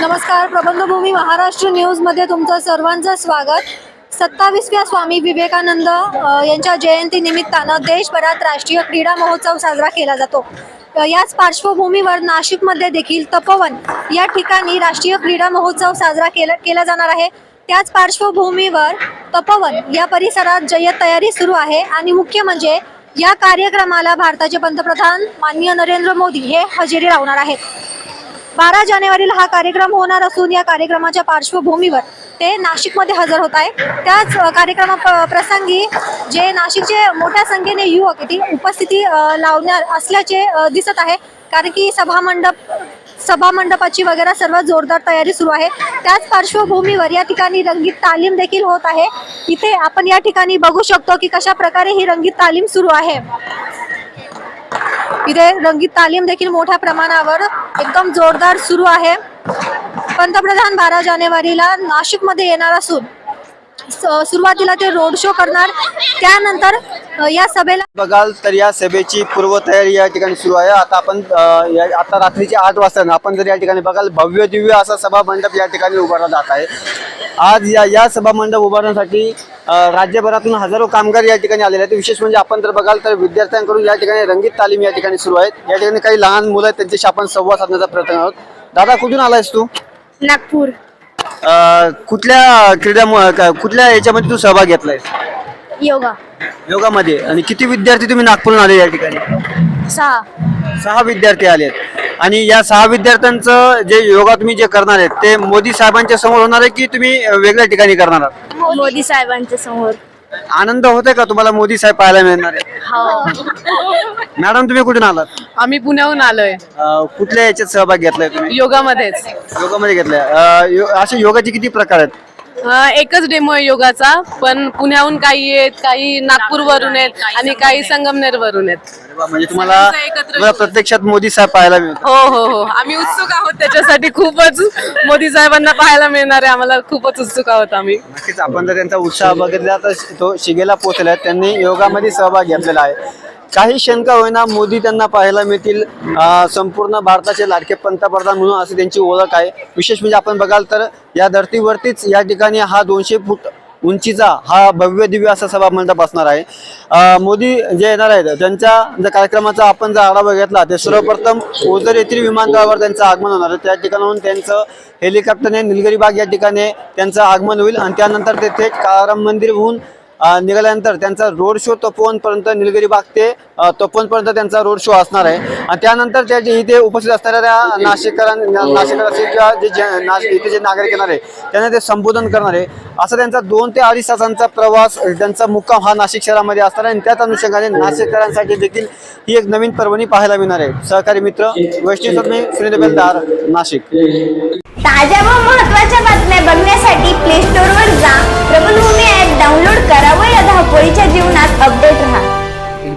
नमस्कार प्रबंधभूमी महाराष्ट्र न्यूजमध्ये तुमचं सर्वांचं स्वागत. सत्तावीसव्या स्वामी विवेकानंद अ, यांच्या जयंती निमित्तानं देशभरात राष्ट्रीय क्रीडा महोत्सव साजरा केला जातो. अ, याच पार्श्वभूमीवर नाशिकमध्ये देखील तपोवन या ठिकाणी राष्ट्रीय क्रीडा महोत्सव साजरा केला केला जाणार आहे. त्याच पार्श्वभूमीवर तपोवन या परिसरात जय्यत तयारी सुरू आहे आणि मुख्य म्हणजे या कार्यक्रमाला भारताचे पंतप्रधान माननीय नरेंद्र मोदी हे हजेरी लावणार आहेत. बारा जानेवारीला हा कार्यक्रम होणार असून या कार्यक्रमाच्या पार्श्वभूमीवर ते नाशिकमध्ये हजर होत आहे त्याच कार्यक्रमा प्रसंगी जे नाशिकचे मोठ्या संख्येने युवक ती उपस्थिती लावणार असल्याचे दिसत आहे. कारण की सभामंडप सभामंडपाची वगैरे सर्व जोरदार तयारी सुरू आहे. त्याच पार्श्वभूमीवर या ठिकाणी रंगीत तालीम देखील होत आहे. इथे आपण या ठिकाणी बघू शकतो की कशा प्रकारे ही रंगीत तालीम सुरू आहे. इथे रंगीत तालीम देखील मोठ्या प्रमाणावर एकदम जोरदार सुरू आहे. पंतप्रधान बारा जानेवारीला नाशिकमध्ये येणार असून स- सुरुवातीला ते रोड शो करणार. त्यानंतर या सभेला बघाल तर या सभेची पूर्वतयारी या ठिकाणी सुरू आहे. आता आपण आता रात्रीचे आठ वाजता ना, आपण जर या ठिकाणी बघाल भव्य दिव्य असा सभा मंडप या ठिकाणी उभारला जात आहे. आज या या सभा मंडप उभारण्यासाठी राज्यभरातून हजारो कामगार या ठिकाणी आलेले आहेत. विशेष म्हणजे आपण जर बघाल तर विद्यार्थ्यांकडून या ठिकाणी रंगीत तालीम या ठिकाणी सुरू आहेत. या ठिकाणी काही लहान मुलं आहेत त्यांच्याशी आपण संवाद साधण्याचा प्रयत्न आहोत. दादा कुठून आलायस तू? नागपूर. कुठल्या क्रीडा कुठल्या याच्यामध्ये तू सहभाग घेतलाय योगा. योगामध्ये. आणि किती विद्यार्थी तुम्ही नागपूरहून आले या ठिकाणी? सहा. सहा विद्यार्थी आलेत. आणि या सहा विद्यार्थ्यांचं जे योगा तुम्ही जे करणार आहेत ते मोदी साहेबांच्या समोर होणार आहे की तुम्ही वेगळ्या ठिकाणी करणार आहात? मोदी साहेबांच्या समोर. आनंद होतोय का तुम्हाला मोदी साहेब पाहायला मिळणार आहे हो. मॅडम तुम्ही कुठून आलात? आम्ही पुण्याहून आलोय. अ, कुठल्या याच्यात सहभाग घेतलाय तुम्ही? योगामध्येच. योगामध्ये घेतलाय. अ, यो- असे योगाचे किती प्रकार आहेत? एकच डेमो आहे योगाचा पण पुण्याहून काही आहेत काही नागपूर वरून आहेत. आणि काही संगमनेर वरून आहेत. अरे वा, म्हणजे तुम्हाला सगळ्यांचं एकत्र तुम्हाला प्रत्यक्षात मोदी साहेब पाहायला मिळतात. हो हो हो. आम्ही उत्सुक आहोत त्याच्यासाठी खूपच मोदी साहेबांना पाहायला मिळणार आहे. आम्हाला खूपच उत्सुक आहोत आम्ही. नक्कीच आपण जर त्यांचा उत्साह बघितला तर तो शिगेला पोहोचला. त्यांनी योगामध्ये सहभाग घेतलेला आहे. काही शंका होईना मोदी त्यांना पाहायला मिळतील. संपूर्ण भारताचे लाडके पंतप्रधान म्हणून अशी त्यांची ओळख आहे. विशेष म्हणजे आपण बघाल तर या धर्तीवरतीच या ठिकाणी हा दोनशे फूट उंचीचा हा भव्य दिव्य असा सभा मंडप असणार आहे. मोदी जे येणार आहेत त्यांच्या जर कार्यक्रमाचा आपण जर आढावा घेतला ते सर्वप्रथम ओझर येथील विमानतळावर त्यांचं आगमन होणार आहे. त्या ठिकाणाहून त्यांचं हेलिकॉप्टरने निलगिरी बाग या ठिकाणी त्यांचं आगमन होईल आणि त्यानंतर ते थेट काराम मंदिर होऊन निघाल्यानंतर त्यांचा रोड शो तपोवनपर्यंत निलगिरी बाग ते तपोवनपर्यंत त्यांचा रोड शो असणार आहे. आणि त्यानंतर त्या जे इथे उपस्थित असणाऱ्या त्या नाशिकरां नाशिकर असेल किंवा जे नाशिक इथे जे नागरिक येणार आहे त्यांना ते संबोधन करणार आहे. असा त्यांचा दोन ते अडीच तासांचा प्रवास त्यांचा मुक्काम हा नाशिक शहरामध्ये असणार आहे. आणि त्याच अनुषंगाने नाशिककरांसाठी देखील ही एक नवीन पर्वणी पाहायला मिळणार आहे. सहकारी मित्र वैष्णवी सुनील बेलदार नाशिक. ताज्या व महत्त्वाच्या बातम्या